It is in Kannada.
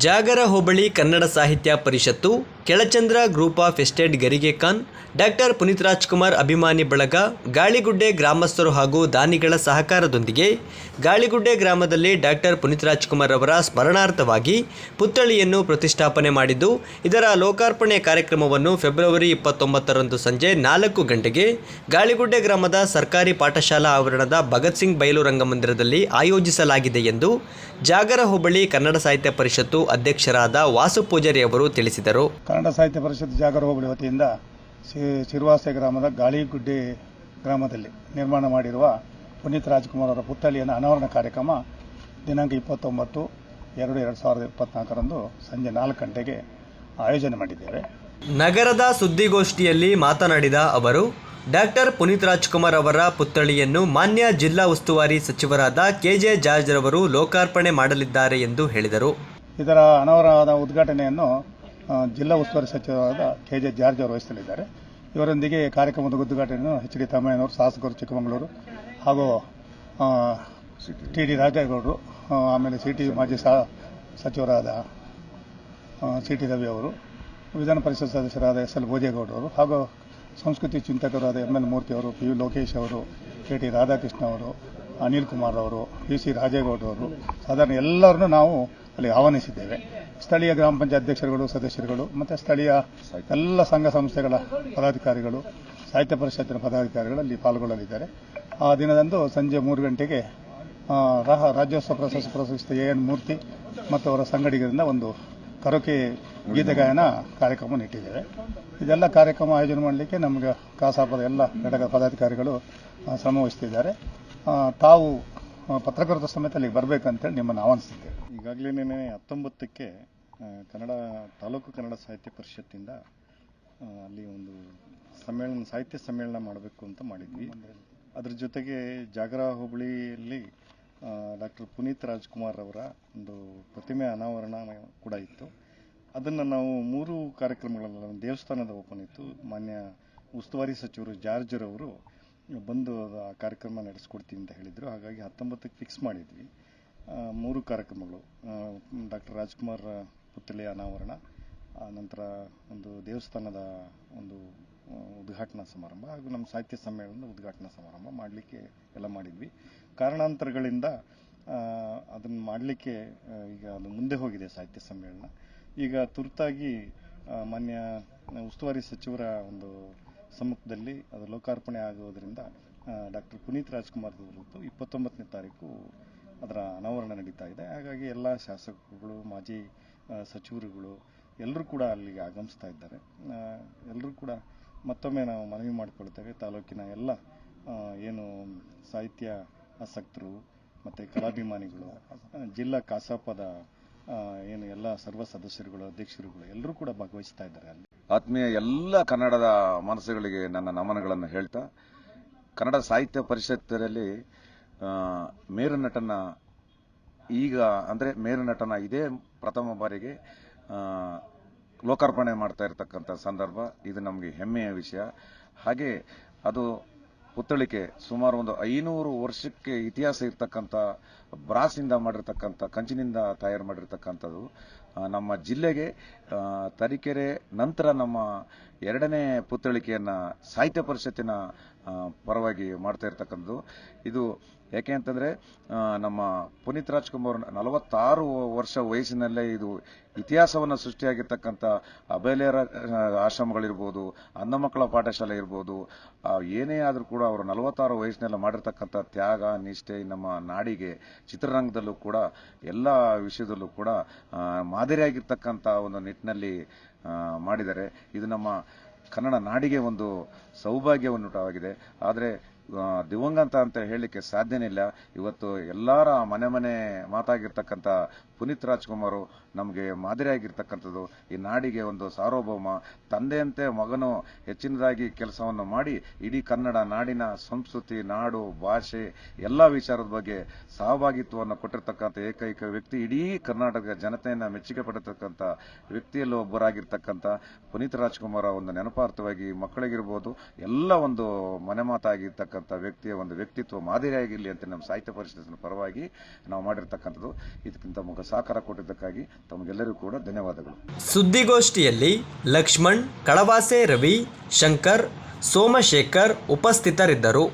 ಜಾಗರ hobli Kannada Sahitya Parishat Kelachandra group of estate ಗರಿಗೆ Khan, doctor Puneeth Rajkumar ಅಭಿಮಾನಿ ಬಳಗ, ಗಾಳಿಗುಡ್ಡೆ ಗ್ರಾಮಸ್ಥರು ಹಾಗೂ ದಾನಿಗಳ ಸಹಕಾರದೊಂದಿಗೆ ಗಾಳಿಗುಡ್ಡೆ ಗ್ರಾಮದಲ್ಲಿ ಡಾಕ್ಟರ್ ಪುನೀತ್ ರಾಜ್ಕುಮಾರ್ ಅವರ ಸ್ಮರಣಾರ್ಥವಾಗಿ ಪುತ್ಥಳಿಯನ್ನು ಪ್ರತಿಷ್ಠಾಪನೆ ಮಾಡಿದ್ದು, ಇದರ ಲೋಕಾರ್ಪಣೆ ಕಾರ್ಯಕ್ರಮವನ್ನು ಫೆಬ್ರವರಿ ಇಪ್ಪತ್ತೊಂಬತ್ತರಂದು ಸಂಜೆ ನಾಲ್ಕು ಗಂಟೆಗೆ ಗಾಳಿಗುಡ್ಡೆ ಗ್ರಾಮದ ಸರ್ಕಾರಿ ಪಾಠಶಾಲಾ ಆವರಣದ ಭಗತ್ ಸಿಂಗ್ ಬಯಲು ರಂಗಮಂದಿರದಲ್ಲಿ ಆಯೋಜಿಸಲಾಗಿದೆ ಎಂದು ಜಾಗರ ಹೋಬಳಿ ಕನ್ನಡ ಸಾಹಿತ್ಯ ಪರಿಷತ್ತು ಅಧ್ಯಕ್ಷರಾದ ವಾಸು ಪೂಜಾರಿ ಅವರು ತಿಳಿಸಿದರು. ಕನ್ನಡ ಸಾಹಿತ್ಯ ಪರಿಷತ್ ಜಾಗರ ಹೋಬಳಿ ವತಿಯಿಂದ ಶಿರ್ವಾಸೆ ಗ್ರಾಮದ ಗಾಳಿಗುಡ್ಡೆ ಗ್ರಾಮದಲ್ಲಿ ನಿರ್ಮಾಣ ಮಾಡಿರುವ ಪುನೀತ್ ರಾಜ್ಕುಮಾರ್ ಅವರ ಪುತ್ಥಳಿಯನ್ನು ಅನಾವರಣ ಕಾರ್ಯಕ್ರಮ ದಿನಾಂಕ ಇಪ್ಪತ್ತೊಂಬತ್ತು ಎರಡು ಎರಡು ಸಾವಿರದ ಇಪ್ಪತ್ನಾಲ್ಕರಂದು ಸಂಜೆ ನಾಲ್ಕು ಗಂಟೆಗೆ ಆಯೋಜನೆ ಮಾಡಿದ್ದೇವೆ. ನಗರದ ಸುದ್ದಿಗೋಷ್ಠಿಯಲ್ಲಿ ಮಾತನಾಡಿದ ಅವರು ಡಾಕ್ಟರ್ ಪುನೀತ್ ರಾಜ್ಕುಮಾರ್ ಅವರ ಪುತ್ಥಳಿಯನ್ನು ಮಾನ್ಯ ಜಿಲ್ಲಾ ಉಸ್ತುವಾರಿ ಸಚಿವರಾದ ಕೆಜೆ ಜಾರ್ಜ್ ರವರು ಲೋಕಾರ್ಪಣೆ ಮಾಡಲಿದ್ದಾರೆ ಎಂದು ಹೇಳಿದರು. ಇದರ ಅನಾವರಣದ ಉದ್ಘಾಟನೆಯನ್ನು ಜಿಲ್ಲಾ ಉಸ್ತುವಾರಿ ಸಚಿವರಾದ ಕೆ ಜೆ ಜಾರ್ಜ್ ಅವರು ವಹಿಸಲಿದ್ದಾರೆ. ಇವರೊಂದಿಗೆ ಕಾರ್ಯಕ್ರಮದ ಉದ್ಘಾಟನೆಯನ್ನು ಎಚ್ ಡಿ ತಮ್ಮಯ್ಯನವರು, ಶಾಸಕರು ಚಿಕ್ಕಮಗಳೂರು ಹಾಗೂ ಟಿ ಡಿ ರಾಜೇಗೌಡರು ಆಮೇಲೆ ಸಿ ಟಿ ಮಾಜಿ ಸಚಿವರಾದ ಸಿ ಟಿ ರವಿ ಅವರು, ವಿಧಾನ ಪರಿಷತ್ ಸದಸ್ಯರಾದ ಎಸ್ ಎಲ್ ಭೋಜೇಗೌಡರು ಹಾಗೂ ಸಂಸ್ಕೃತಿ ಚಿಂತಕರಾದ ಎಂ ಎಲ್ ಮೂರ್ತಿ ಅವರು, ಪಿ ಯು ಲೋಕೇಶ್ ಅವರು, ಕೆ ಟಿ ರಾಧಾಕೃಷ್ಣ ಅವರು, ಅನಿಲ್ ಕುಮಾರ್ ಅವರು, ಪಿ ಸಿ ರಾಜೇಗೌಡರು ಸಾಧಾರಣ ಎಲ್ಲರನ್ನೂ ನಾವು ಅಲ್ಲಿ ಆಹ್ವಾನಿಸಿದ್ದೇವೆ. ಸ್ಥಳೀಯ ಗ್ರಾಮ ಪಂಚಾಯತ್ ಅಧ್ಯಕ್ಷರುಗಳು, ಸದಸ್ಯರುಗಳು, ಮತ್ತು ಸ್ಥಳೀಯ ಎಲ್ಲ ಸಂಘ ಸಂಸ್ಥೆಗಳ ಪದಾಧಿಕಾರಿಗಳು, ಸಾಹಿತ್ಯ ಪರಿಷತ್ತಿನ ಪದಾಧಿಕಾರಿಗಳು ಅಲ್ಲಿ ಪಾಲ್ಗೊಳ್ಳಲಿದ್ದಾರೆ. ಆ ದಿನದಂದು ಸಂಜೆ ಮೂರು ಗಂಟೆಗೆ ರಾಜ್ಯೋತ್ಸವ ಪ್ರಶಸ್ತಿ ಪ್ರಶಸ್ತಿ ಎ ಎನ್ ಮೂರ್ತಿ ಮತ್ತು ಅವರ ಸಂಗಡಿಗರಿಂದ ಒಂದು ಕರೋಕೆ ಗೀತಗಾಯನ ಕಾರ್ಯಕ್ರಮ ಇಟ್ಟಿದ್ದೇವೆ ಇದೆಲ್ಲ ಕಾರ್ಯಕ್ರಮ ಆಯೋಜನೆ ಮಾಡಲಿಕ್ಕೆ ನಮಗೆ ಕಾಸಾಪದ ಎಲ್ಲ ಘಟಕ ಪದಾಧಿಕಾರಿಗಳು ಶ್ರಮವಹಿಸ್ತಿದ್ದಾರೆ ಶ್ರಮ ವಹಿಸ್ತಿದ್ದಾರೆ. ತಾವು ಆ, ಪತ್ರಕರ್ತರ ಸಮೇತ ಅಲ್ಲಿಗೆ ಬರಬೇಕಂತೇಳಿ ನಿಮ್ಮನ್ನು ಆಹ್ವಾನಿಸಿದ್ದೇವೆ ಈಗಾಗಲೇ ನಿನ್ನೆ ಹತ್ತೊಂಬತ್ತಕ್ಕೆ ಕನ್ನಡ ತಾಲೂಕು ಕನ್ನಡ ಸಾಹಿತ್ಯ ಪರಿಷತ್ತಿಂದ ಅಲ್ಲಿ ಒಂದು ಸಮ್ಮೇಳನ ಸಾಹಿತ್ಯ ಸಮ್ಮೇಳನ ಮಾಡಬೇಕು ಅಂತ ಮಾಡಿದ್ವಿ. ಅದ್ರ ಜೊತೆಗೆ ಜಾಗರ ಹೋಬಳಿಯಲ್ಲಿ ಡಾಕ್ಟರ್ ಪುನೀತ್ ರಾಜ್ಕುಮಾರ್ ಅವರ ಒಂದು ಪ್ರತಿಮೆ ಅನಾವರಣ ಕೂಡ ಇತ್ತು. ಅದನ್ನು ನಾವು ಮೂರು ಕಾರ್ಯಕ್ರಮಗಳಲ್ಲಿ ದೇವಸ್ಥಾನದ ಓಪನ್ ಇತ್ತು. ಮಾನ್ಯ ಉಸ್ತುವಾರಿ ಸಚಿವರು ಜಾರ್ಜರವರು ಬಂದು ಕಾರ್ಯಕ್ರಮ ನಡೆಸ್ಕೊಡ್ತೀವಿ ಅಂತ ಹೇಳಿದರು. ಹಾಗಾಗಿ ಹತ್ತೊಂಬತ್ತಕ್ಕೆ ಫಿಕ್ಸ್ ಮಾಡಿದ್ವಿ. ಮೂರು ಕಾರ್ಯಕ್ರಮಗಳು. ಡಾಕ್ಟರ್ ರಾಜ್ಕುಮಾರ್ ಪುತ್ಥಳಿ ಅನಾವರಣ ನಂತರ ಒಂದು ದೇವಸ್ಥಾನದ ಒಂದು ಉದ್ಘಾಟನಾ ಸಮಾರಂಭ ಹಾಗೂ ನಮ್ಮ ಸಾಹಿತ್ಯ ಸಮ್ಮೇಳನದ ಉದ್ಘಾಟನಾ ಸಮಾರಂಭ ಮಾಡಲಿಕ್ಕೆ ಎಲ್ಲ ಮಾಡಿದ್ವಿ. ಕಾರಣಾಂತರಗಳಿಂದ ಅದನ್ನು ಮಾಡಲಿಕ್ಕೆ ಈಗ ಅದು ಮುಂದೆ ಹೋಗಿದೆ ಸಾಹಿತ್ಯ ಸಮ್ಮೇಳನ. ಈಗ ತುರ್ತಾಗಿ ಮಾನ್ಯ ಉಸ್ತುವಾರಿ ಸಚಿವರ ಒಂದು ಸಮ್ಮುಖದಲ್ಲಿ ಅದು ಲೋಕಾರ್ಪಣೆ ಆಗುವುದರಿಂದ ಡಾಕ್ಟರ್ ಪುನೀತ್ ರಾಜ್ಕುಮಾರ್ ಅವರದ್ದು ಇಪ್ಪತ್ತೊಂಬತ್ತನೇ ತಾರೀಕು ಅದರ ಅನಾವರಣ ನಡೀತಾ ಇದೆ. ಹಾಗಾಗಿ ಎಲ್ಲ ಶಾಸಕರುಗಳು, ಮಾಜಿ ಸಚಿವರುಗಳು ಎಲ್ಲರೂ ಕೂಡ ಅಲ್ಲಿಗೆ ಆಗಮಿಸ್ತಾ ಇದ್ದಾರೆ. ಎಲ್ಲರೂ ಕೂಡ ಮತ್ತೊಮ್ಮೆ ನಾವು ಮನವಿ ಮಾಡಿಕೊಳ್ತೇವೆ. ತಾಲೂಕಿನ ಎಲ್ಲ ಏನು ಸಾಹಿತ್ಯ ಆಸಕ್ತರು ಮತ್ತು ಕಲಾಭಿಮಾನಿಗಳು ಜಿಲ್ಲಾ ಕಸಾಪದ ಏನು ಎಲ್ಲ ಸರ್ವ ಸದಸ್ಯರುಗಳು, ಅಧ್ಯಕ್ಷರುಗಳು ಎಲ್ಲರೂ ಕೂಡ ಭಾಗವಹಿಸ್ತಾ ಇದ್ದಾರೆ ಅಲ್ಲಿ. ಆತ್ಮೀಯ ಎಲ್ಲ ಕನ್ನಡದ ಮನಸ್ಸುಗಳಿಗೆ ನನ್ನ ನಮನಗಳನ್ನು ಹೇಳ್ತಾ, ಕನ್ನಡ ಸಾಹಿತ್ಯ ಪರಿಷತ್ತಿನಲ್ಲಿ ಮೇರು ನಟನ ಈಗ, ಅಂದರೆ ಮೇರು ನಟನ ಇದೇ ಪ್ರಥಮ ಬಾರಿಗೆ ಲೋಕಾರ್ಪಣೆ ಮಾಡ್ತಾ ಇರತಕ್ಕಂಥ ಸಂದರ್ಭ. ಇದು ನಮಗೆ ಹೆಮ್ಮೆಯ ವಿಷಯ. ಹಾಗೆ ಅದು ಪುತ್ಥಳಿಕೆ ಸುಮಾರು ಒಂದು ಐನೂರು ವರ್ಷಕ್ಕೆ ಇತಿಹಾಸ ಇರ್ತಕ್ಕಂಥ, ಬ್ರಾಸಿಂದ ಮಾಡಿರ್ತಕ್ಕಂಥ, ಕಂಚಿನಿಂದ ತಯಾರು ಮಾಡಿರ್ತಕ್ಕಂಥದ್ದು. ನಮ್ಮ ಜಿಲ್ಲೆಗೆ ತರೀಕೆರೆ ನಂತರ ನಮ್ಮ ಎರಡನೇ ಪುತ್ಥಳಿಕೆಯನ್ನ ಸಾಹಿತ್ಯ ಪರಿಷತ್ತಿನ ಪರವಾಗಿ ಮಾಡ್ತಾ ಇರ್ತಕ್ಕಂಥದ್ದು. ಇದು ಯಾಕೆ ಅಂತಂದ್ರೆ ನಮ್ಮ ಪುನೀತ್ ರಾಜ್ಕುಮಾರ್ ನಲವತ್ತಾರು ವರ್ಷ ವಯಸ್ಸಿನಲ್ಲೇ ಇದು ಇತಿಹಾಸವನ್ನು ಸೃಷ್ಟಿಯಾಗಿರ್ತಕ್ಕಂಥ ಅಬೇಲೆಯರ ಆಶ್ರಮಗಳಿರ್ಬೋದು ಅಂಧ ಮಕ್ಕಳ ಪಾಠಶಾಲೆ ಇರ್ಬೋದು ಏನೇ ಆದರೂ ಕೂಡ ಅವರು ನಲವತ್ತಾರು ವಯಸ್ಸಿನಲ್ಲಿ ಮಾಡಿರ್ತಕ್ಕಂಥ ತ್ಯಾಗ, ನಿಷ್ಠೆ, ನಮ್ಮ ನಾಡಿಗೆ, ಚಿತ್ರರಂಗದಲ್ಲೂ ಕೂಡ, ಎಲ್ಲ ವಿಷಯದಲ್ಲೂ ಕೂಡ ಮಾದರಿಯಾಗಿರ್ತಕ್ಕಂಥ ಒಂದು ನಿಟ್ಟಿನಲ್ಲಿ ಮಾಡಿದ್ದಾರೆ. ಇದು ನಮ್ಮ ಕನ್ನಡ ನಾಡಿಗೆ ಒಂದು ಸೌಭಾಗ್ಯವನ್ನುಂಟಾಗಿದೆ. ಆದರೆ ದಿವಂಗತ ಅಂತ ಹೇಳಲಿಕ್ಕೆ ಸಾಧ್ಯನೇ ಇಲ್ಲ. ಇವತ್ತು ಎಲ್ಲರ ಮನೆ ಮನೆ ಮಾತಾಗಿರ್ತಕ್ಕಂಥ ಪುನೀತ್ ರಾಜ್ಕುಮಾರ್ ನಮಗೆ ಮಾದರಿಯಾಗಿರ್ತಕ್ಕಂಥದ್ದು. ಈ ನಾಡಿಗೆ ಒಂದು ಸಾರ್ವಭೌಮ, ತಂದೆಯಂತೆ ಮಗನು ಹೆಚ್ಚಿನದಾಗಿ ಕೆಲಸವನ್ನು ಮಾಡಿ ಇಡೀ ಕನ್ನಡ ನಾಡಿನ ಸಂಸ್ಕೃತಿ, ನಾಡು, ಭಾಷೆ, ಎಲ್ಲ ವಿಚಾರದ ಬಗ್ಗೆ ಸಹಭಾಗಿತ್ವವನ್ನು ಕೊಟ್ಟಿರ್ತಕ್ಕಂಥ ಏಕೈಕ ವ್ಯಕ್ತಿ, ಇಡೀ ಕರ್ನಾಟಕ ಜನತೆಯನ್ನು ಮೆಚ್ಚುಗೆ ಪಡತಕ್ಕಂಥ ವ್ಯಕ್ತಿಯಲ್ಲಿ ಒಬ್ಬರಾಗಿರ್ತಕ್ಕಂಥ ಪುನೀತ್ ರಾಜ್ಕುಮಾರ್ ಒಂದು ನೆನಪಾರ್ಥವಾಗಿ ಮಕ್ಕಳಿಗಿರ್ಬೋದು, ಎಲ್ಲ ಒಂದು ಮನೆ ಮಾತಾಗಿರ್ತಕ್ಕಂಥ ಆಗಿರ್ತಕ್ಕಂಥ ವ್ಯಕ್ತಿಯ ಒಂದು ವ್ಯಕ್ತಿತ್ವ ಮಾದರಿಯಾಗಿರಲಿ ಅಂತ ನಮ್ಮ ಸಾಹಿತ್ಯ ಪರಿಷತ್ತಿನ ಪರವಾಗಿ ನಾವು ಮಾಡಿರ್ತಕ್ಕಂಥದ್ದು. ಇದಕ್ಕಿಂತ ಮುಖ ಸಹಕಾರ ಕೊಟ್ಟಿದ್ದಕ್ಕಾಗಿ ತಮಗೆಲ್ಲರಿಗೂ ಕೂಡ ಧನ್ಯವಾದಗಳು. ಸುದ್ದಿಗೋಷ್ಠಿಯಲ್ಲಿ ಲಕ್ಷ್ಮಣ್, ಕಳವಾಸೆ ರವಿ, ಶಂಕರ್, ಸೋಮಶೇಖರ್ ಉಪಸ್ಥಿತರಿದ್ದರು.